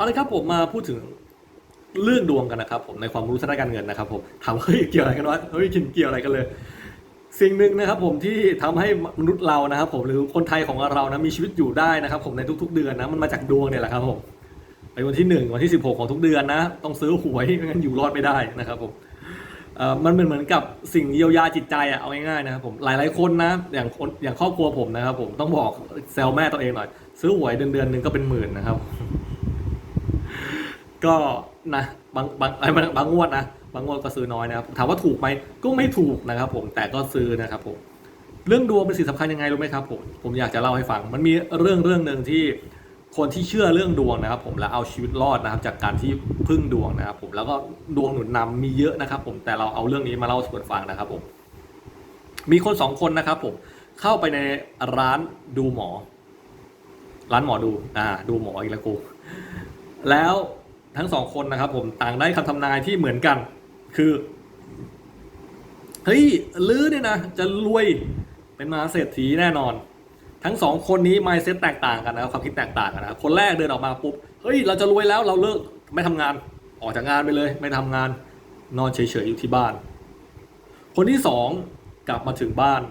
เอาลยครับผมมาพูดถึงเรื่องดวงกันนะครับ ผมในความรู้ทางด้านการเงินนะครับ ผมถามว่าเฮ้ยเกี่ยวอะไรกันวะเฮ้ยเกี่ยวอะไรกันเลย สิ่งหนึ่งนะครับ ผมที่ทำให้มนุษย์เรานะครับ ผมหรือคนไทยของเรานะมีชีวิตอยู่ได้นะครับ ผมในทุก ๆ เดือนนะมันมาจากดวงเนี่ยแหละครับผมไปวันที่หนึ่งวันที่สิบหกของทุกเดือนนะ ต้องซื้อหวยไม่งั้นอยู่รอดไม่ได้นะครับ ผมมันเป็นเหมือนกับสิ่งเยียวยาจิตใจอะเอาง่ายๆนะครับผมหลายๆคนนะอย่างคนอย่างครอบครัวผมนะครับ ผมต้องบอกแซวแม่ตัวเองหน่อย ซื้อหวยเดือนเดือนหนึ่งก็เป็นหมื่นนะครับ ก็นะบางบางไอ้บางบางงวดนะบางงวดก็ซื้อน้อยนะครับถามว่าถูกไหมก็ไม่ถูกนะครับ ผมแต่ก็ซื้อนะครับผมเรื่องดวงเป็นสิ่งสำคัญยังไงรู้ไหมครับผมผมอยากจะเล่าให้ฟัง มันมีเรื่องเรื่องหนึ่งที่คนที่เชื่อเรื่องดวงนะครับ ผมแล้วเอาชีวิตรอดนะครับ จากการที่พึ่งดวงนะครับ ผมแล้วก็ดวงหนุนนำมีเยอะนะครับ ผมแต่เราเอาเรื่องนี้มาเล่าสู่กันฟังนะครับ ผม มีคนสองคนนะครับ ผมเข้าไปในร้านดูหมอ ร้านหมอดู อ่า ดูหมออีกแล้วกูแล้ว ทั้งสองคนนะครับผมต่างได้คำทำนายที่เหมือนกัน คือเฮ้ยลื้อเนี่ยนะจะรวยเป็นมหาเศรษฐีแน่นอน ทั้งสองคนนี้ mindset แตกต่างกันนะครับความคิดแตกต่างกันนะครับคนแรกเดินออกมาปุ๊บเฮ้ยเราจะรวยแล้วเราเลิกไม่ทำงานออกจากงานไปเลย ไม่ทำงานนอนเฉยๆอยู่ที่บ้าน คนที่สองกลับมาถึงบ้าน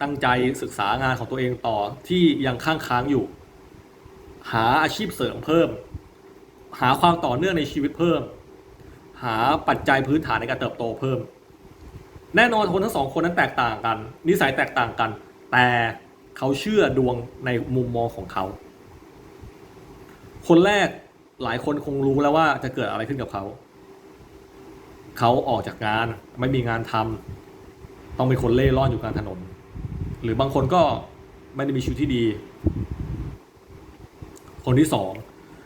ตั้งใจศึกษางานของตัวเองต่อที่ยังค้างค้างอยู่ หาอาชีพเสริมเพิ่ม หาความต่อเนื่องในชีวิตเพิ่ม หาปัจจัยพื้นฐานในการเติบโตเพิ่ม แน่นอนคนทั้งสองคนนั้นแตกต่างกัน นิสัยแตกต่างกัน แต่เขาเชื่อดวงในมุมมองของเขา คนแรกหลายคนคงรู้แล้วว่าจะเกิดอะไรขึ้นกับเขา เขาออกจากงานไม่มีงานทำต้องเป็นคนเล่ร่อนอยู่กลางถนน หรือบางคนก็ไม่ได้มีชีวิตที่ดี คนที่สอง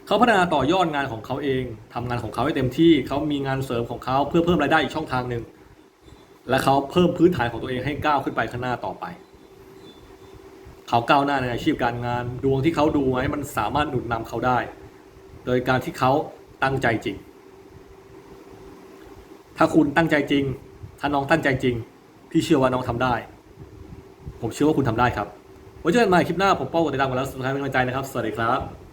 เขาพัฒนาต่อยอดงานของเขาเองทำงานของเขาให้เต็มที่เขามีงานเสริมของเขาเพื่อเพิ่มรายได้อีกช่องทางหนึ่งและเขาเพิ่มพื้นฐานของตัวเองให้ก้าวขึ้นไปข้างหน้าต่อไป เขาก้าวหน้าในอาชีพการงาน ดวงที่เขาดูไว้มันสามารถหนุนนำเขาได้ โดยการที่เขาตั้งใจจริง ถ้าคุณตั้งใจจริง ถ้าน้องตั้งใจจริง พี่เชื่อว่าน้องทำได้ ผมเชื่อว่าคุณทำได้ครับไว้เจอกันใหม่คลิปหน้าผมป้องกดติดตามกันแล้วสุดท้ายเป็นกำลังใจนะครับ สวัสดีครับ